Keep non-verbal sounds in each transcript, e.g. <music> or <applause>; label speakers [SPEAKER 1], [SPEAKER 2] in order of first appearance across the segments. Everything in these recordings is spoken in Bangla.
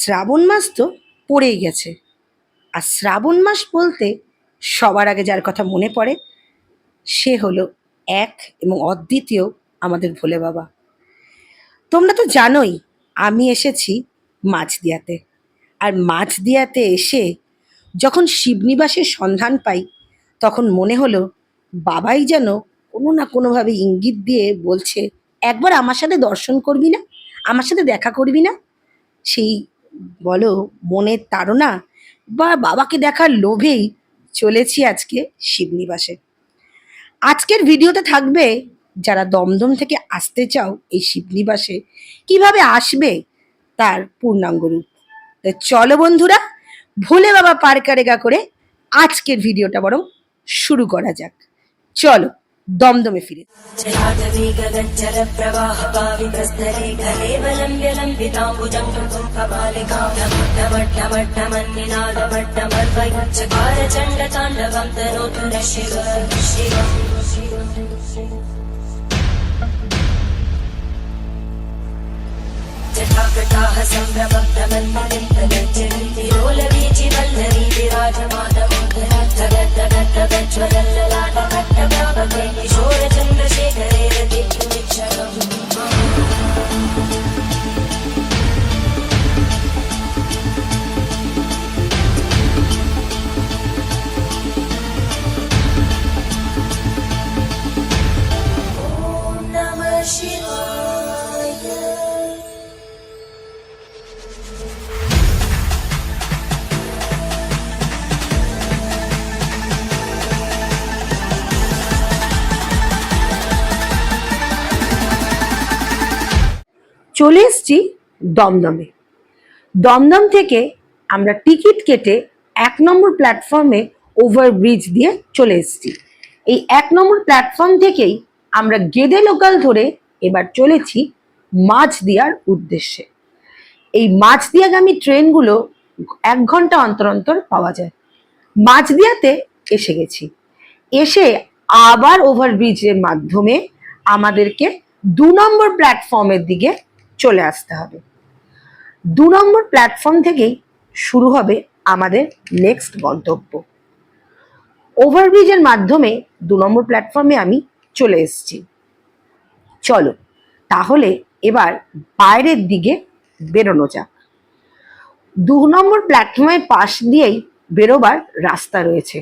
[SPEAKER 1] শ্রাবণ মাস তো পড়েই গেছে। আর শ্রাবণ মাস বলতে সবার আগে যার কথা মনে পড়ে, সে হলো এক এবং অদ্বিতীয় আমাদের ভোলে বাবা। তোমরা তো জানোই, আমি এসেছি মাছদিয়াতে আর মাছদিয়াতে এসে যখন শিবনিবাসের সন্ধান পাই, তখন মনে হলো বাবাই যেন কোনো না কোনোভাবে ইঙ্গিত দিয়ে বলছে, একবার আমার সাথে দর্শন করবি না? আমার সাথে দেখা করবি না? সেই বলো, মনের তাড়না বা বাবাকে দেখার লোভেই চলেছি আজকে শিবনিবাসে। আজকের ভিডিওতে থাকবে, যারা দমদম থেকে আসতে চাও এই শিবনিবাসে, কীভাবে আসবে তার পূর্ণাঙ্গ রূপ। চলো বন্ধুরা, ভোলে বাবা পার করে আজকের ভিডিওটা বরং শুরু করা যাক। চলো। দমদমে ফিরে
[SPEAKER 2] जलाटवी गगज्जलप्रवाह पावितस्तरे
[SPEAKER 1] চলে এসছি দমদমে। দমদম থেকে আমরা টিকিট কেটে এক নম্বর প্ল্যাটফর্মে ওভারব্রিজ দিয়ে চলে এসেছি। এই এক নম্বর প্ল্যাটফর্ম থেকেই আমরা গেদে লোকাল ধরে এবার চলেছি মাছদিয়ার উদ্দেশ্যে। এই মাছদিয়াগামী ট্রেনগুলো এক ঘণ্টা অন্তর অন্তর পাওয়া যায়। মাছদিয়াতে এসে গেছি। এসে আবার ওভারব্রিজের মাধ্যমে আমাদেরকে দু নম্বর প্ল্যাটফর্মের দিকে চলে আসতে হবে। দু নম্বর প্ল্যাটফর্ম থেকেই শুরু হবে আমাদের নেক্সট গন্তব্য। ওভারব্রিজের মাধ্যমে দু নম্বর প্ল্যাটফর্মে আমি চলে এসেছি। চলো, তাহলে এবার বাইরের দিকে বেরোনো যাক। দু নম্বর প্ল্যাটফর্মের পাশ দিয়েই বেরোবার রাস্তা রয়েছে।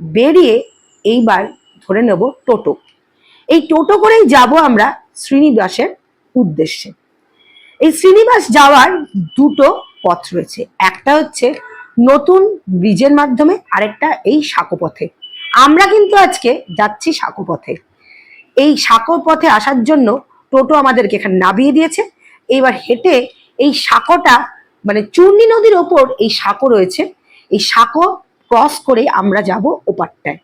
[SPEAKER 1] বেরিয়ে এইবার ধরে নেব টোটো। এই টোটো করেই যাব আমরা শ্রীনিবাসের উদ্দেশ্যে। এই শ্রীনিবাস যাওয়ার দুটো পথ রয়েছে। একটা হচ্ছে নতুন ব্রিজের মাধ্যমে, আরেকটা এই সাঁকো পথে আমরা কিন্তু আজকে যাচ্ছি সাঁকো পথে এই সাঁকো পথে আসার জন্য টোটো আমাদেরকে এখানে নামিয়ে দিয়েছে। এবার হেঁটে এই সাঁকোটা মানে চূর্ণী নদীর ওপর এই সাঁকো রয়েছে। এই সাঁকো ক্রস করে আমরা যাব ওপারটায়।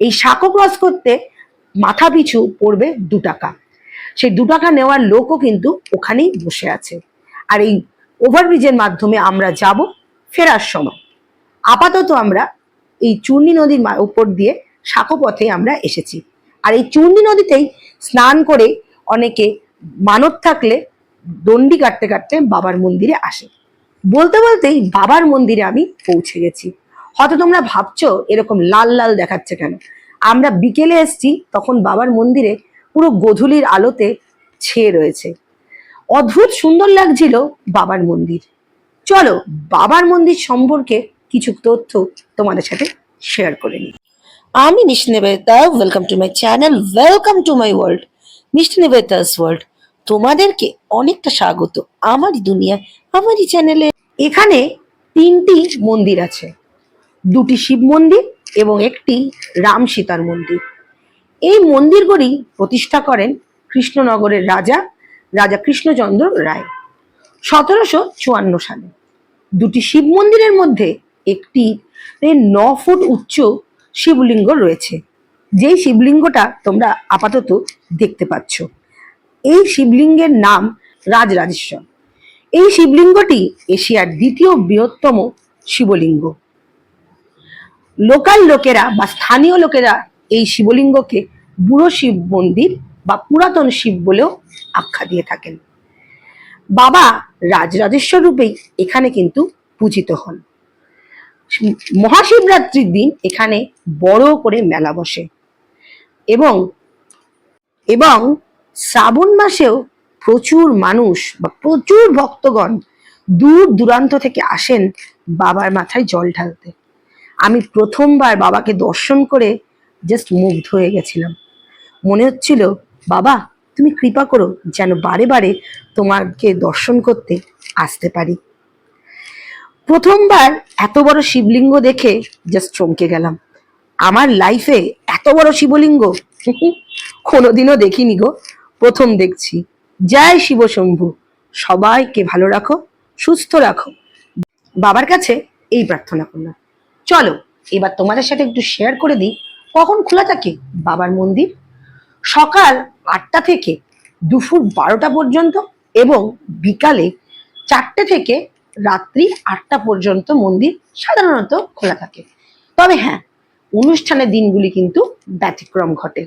[SPEAKER 1] এই সাঁকো ক্রস করতে মাথা পিছু পড়বে দু টাকা। সেই দু টাকা নেওয়ার লোকও কিন্তু ওখানেই বসে আছে। আর এই ওভারব্রিজের মাধ্যমে আমরা যাব ফেরার সময়। আপাতত আমরা এই চূর্ণী নদীর উপর দিয়ে সাঁকো পথে আমরা এসেছি। আর এই চূর্ণী নদীতেই স্নান করে অনেকে মানত থাকলে দণ্ডি কাটতে কাটতে বাবার মন্দিরে আসে। বলতে বলতেই বাবার মন্দিরে আমি পৌঁছে গেছি। হয়তো তোমরা ভাবছ এরকম লাল লাল দেখাচ্ছে কেন? আমরা বিকেলে এসছি, তখন বাবার মন্দিরে পুরো গোধূলির আলোতে ছেয়ে রয়েছে। অদ্ভুত সুন্দর লাগছিল বাবার মন্দির। চলো, বাবার মন্দির সম্পর্কে কিছু তথ্য তোমাদের সাথে শেয়ার করে নিই। আমি Mishti Nivedita welcome to my channel welcome to my world Mishti Nivedita's world তোমাদেরকে অনেকটা স্বাগত আমারই দুনিয়া আমারই চ্যানেলে এখানে তিনটি মন্দির আছে। দুটি শিব মন্দির এবং একটি রাম সীতার মন্দির। এই মন্দিরগুলি প্রতিষ্ঠা করেন কৃষ্ণনগরের রাজা রাজা কৃষ্ণচন্দ্র রায়। সতেরোশো চুয়ান্ন সালে দুটি শিব মন্দিরের মধ্যে একটি ন ফুট উচ্চ শিবলিঙ্গ রয়েছে। যেই শিবলিঙ্গটা তোমরা আপাতত দেখতে পাচ্ছ। এই শিবলিঙ্গের নাম রাজরাজেশ্বর। এই শিবলিঙ্গটি এশিয়ার দ্বিতীয় বৃহত্তম শিবলিঙ্গ। লোকাল লোকেরা বা স্থানীয় লোকেরা এই শিবলিঙ্গকে বুড়ো শিব মন্দির বা পুরাতন শিব বলেও আখ্যা দিয়ে থাকেন। বাবা রাজরাজেশ্বর রূপেই এখানে কিন্তু পূজিত হন। মহাশিবরাত্রির দিন এখানে বড় করে মেলা বসে এবং এবং শ্রাবণ মাসেও প্রচুর মানুষ বা প্রচুর ভক্তগণ দূর দূরান্ত থেকে আসেন বাবার মাথায় জল ঢালতে। আমি প্রথমবার বাবাকে দর্শন করে জাস্ট মুগ্ধ হয়ে গেছিলাম। মনে হচ্ছিল, বাবা, তুমি কৃপা করো যেন বারে বারে তোমাকে দর্শন করতে আসতে পারি। প্রথমবার এত বড় শিবলিঙ্গ দেখে জাস্ট চমকে গেলাম। আমার লাইফে এত বড় শিবলিঙ্গ? <laughs> কোনোদিনও দেখিনি গো। প্রথম দেখছি। জয় শিব শম্ভু। সবাইকে ভালো রাখো, সুস্থ রাখো। বাবার কাছে এই প্রার্থনা করলাম। চলো, এবার তোমাদের সাথে একটু শেয়ার করে দিই। কখন খোলা থাকে? বাবার মন্দির। সকাল আটটা থেকে দুপুর বারোটা পর্যন্ত এবং বিকালে চারটে থেকে রাত্রি আটটা পর্যন্ত মন্দির সাধারণত খোলা থাকে। তবে হ্যাঁ অনুষ্ঠানের দিনগুলি কিন্তু ব্যতিক্রম ঘটে।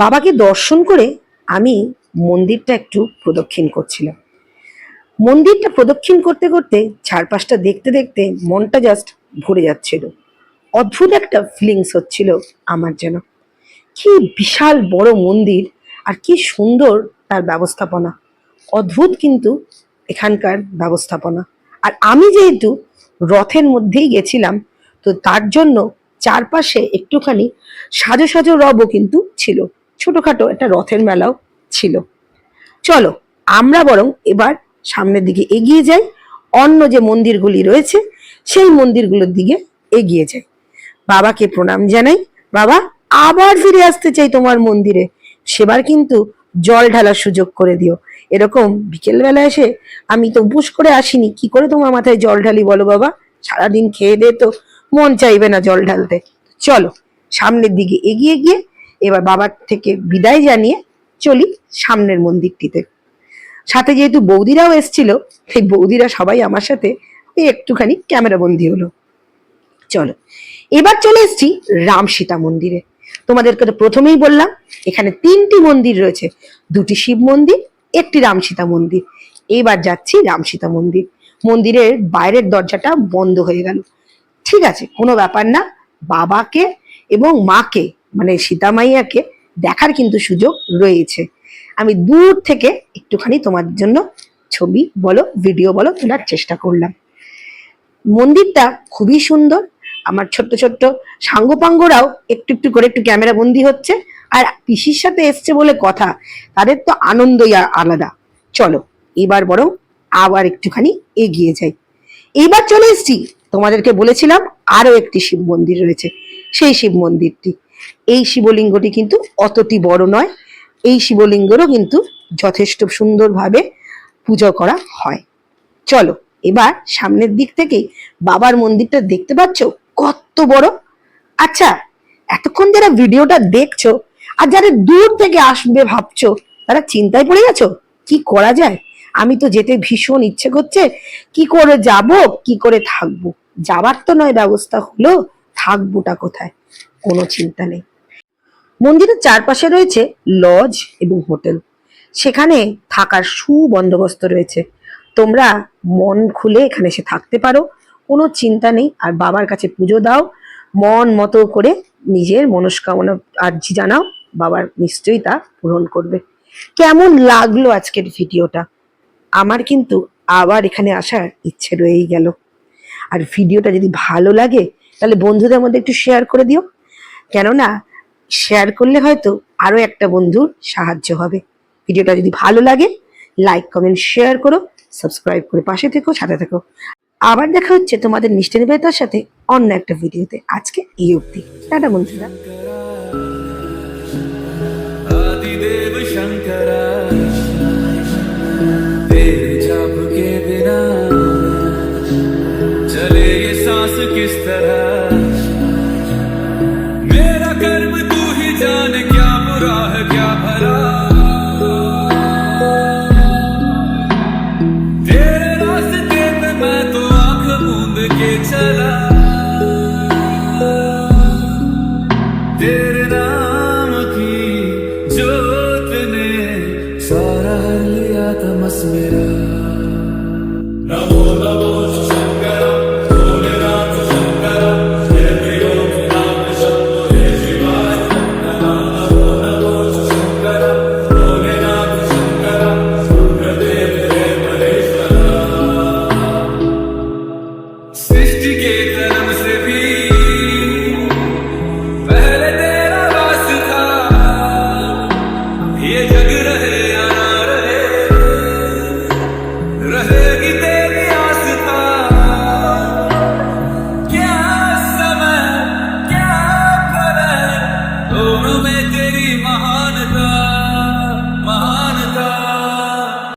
[SPEAKER 1] বাবাকে দর্শন করে আমি মন্দিরটা একটু প্রদক্ষিণ করছিলাম। মন্দিরটা প্রদক্ষিণ করতে করতে চারপাশটা দেখতে দেখতে মনটা জাস্ট ভরে যাচ্ছিল। অদ্ভুত একটা ফিলিংস হচ্ছিল আমার যেন। কি বিশাল বড় মন্দির আর কি সুন্দর তার ব্যবস্থাপনা। অদ্ভুত কিন্তু এখানকার ব্যবস্থাপনা। আর আমি যেহেতু রথের মধ্যেই গেছিলাম, তো তার জন্য চারপাশে একটুখানি সাজো সাজো রবও কিন্তু ছিল। ছোটোখাটো একটা রথের মেলাও ছিল। চলো, আমরা বরং এবার সামনের দিকে এগিয়ে যাই। অন্য যে মন্দিরগুলি রয়েছে, সেই মন্দিরগুলোর দিকে এগিয়ে যাই। বাবাকে প্রণাম জানাই। বাবা, আবার ফিরে আসতে চাই তোমার মন্দিরে। সেবার কিন্তু জল ঢালার সুযোগ করে দিও। এরকম বিকেলবেলা এসে আমি তো উপোস করে আসিনি। কি করে তোমার মাথায় জল ঢালি বলো বাবা? সারাদিন খেয়ে দে তো, মন চাইবে না জল ঢালতে। চলো, সামনের দিকে এগিয়ে গিয়ে এবার বাবার থেকে বিদায় জানিয়ে চলি সামনের মন্দিরটিতে। সাথে যেহেতু বৌদিরাও এসছিল সেই বৌদিরা সবাই আমার সাথে একটুখানি ক্যামেরা বন্দি হলো। চলো এবার চলে এসছি রাম সীতা মন্দিরে। তোমাদেরকে তো প্রথমেই বললাম, এখানে তিনটি মন্দির রয়েছে। দুটি শিব মন্দির, একটি রাম সীতা মন্দির। এবার যাচ্ছি রাম সীতা মন্দির। মন্দিরের বাইরের দরজাটা বন্ধ হয়ে গেল। ঠিক আছে, কোনো ব্যাপার না, বাবাকে এবং মাকে মানে সীতা মাইয়াকে দেখার কিন্তু সুযোগ রয়েছে। আমি দূর থেকে একটুখানি তোমার জন্য ছবি বলো, ভিডিও বলো তোলার চেষ্টা করলাম। মন্দিরটা খুবই সুন্দর আমার ছোট্ট ছোট্ট সাঙ্গপাঙ্গরাও একটু একটু করে একটু ক্যামেরা বন্দি হচ্ছে। আর পিসির সাথে এসছে বলে কথা, তাদের তো আনন্দই আলাদা। চলো, এবার বরং আবার একটুখানি এগিয়ে যাই। এইবার চলে এসছি। তোমাদেরকে বলেছিলাম আরও একটি শিব মন্দির রয়েছে। সেই শিব মন্দিরটি। এই শিবলিঙ্গটি কিন্তু অতটি বড় নয়। এই শিবলিঙ্গেরও কিন্তু যথেষ্ট সুন্দরভাবে পুজো করা হয়। চলো, এবার সামনের দিক থেকে বাবার মন্দিরটা দেখতে পাচ্ছ? কত বড়? আচ্ছা এতক্ষণ যারা ভিডিওটা দেখছ আর যারা দূর থেকে আসবে ভাবছ, তারা চিন্তায় পড়ে গেছো? কি করা যায়? আমি তো যেতে ভীষণ ইচ্ছে করছে। কি করে যাব? কি করে থাকব? যাবার তো নয় ব্যবস্থা হলো, থাকবোটা কোথায়? কোনো চিন্তা নেই। মন্দিরের চারপাশে রয়েছে লজ এবং হোটেল। সেখানে থাকার সুবন্দোবস্ত রয়েছে। তোমরা মন খুলে এখানে এসে থাকতে পারো। কোনো চিন্তা নেই, আর বাবার কাছে পুজো দাও, মন মতো করে নিজের মনস্কামনা, আর্জি জানাও, বাবার নিশ্চয়ই তা পূরণ করবে। কেমন লাগল আজকের ভিডিওটা? আমার কিন্তু আবার এখানে আসার ইচ্ছে রয়েই গেল। আর ভিডিওটা যদি ভালো লাগে, তাহলে বন্ধুদের মধ্যে একটু শেয়ার করে দিও। কেননা শেয়ার করলে হয়তো আরও একটা বন্ধুর সাহায্য হবে। ভিডিওটা যদি ভালো লাগে লাইক কমেন্ট শেয়ার করো সাবস্ক্রাইব করে পাশে থেকো, সাথে থেকো। আবার দেখা হচ্ছে তোমাদের মিষ্টি নিবেদিতার সাথে অন্য একটা ভিডিওতে। আজকে এই অবধি। টাটা বন্ধুরা।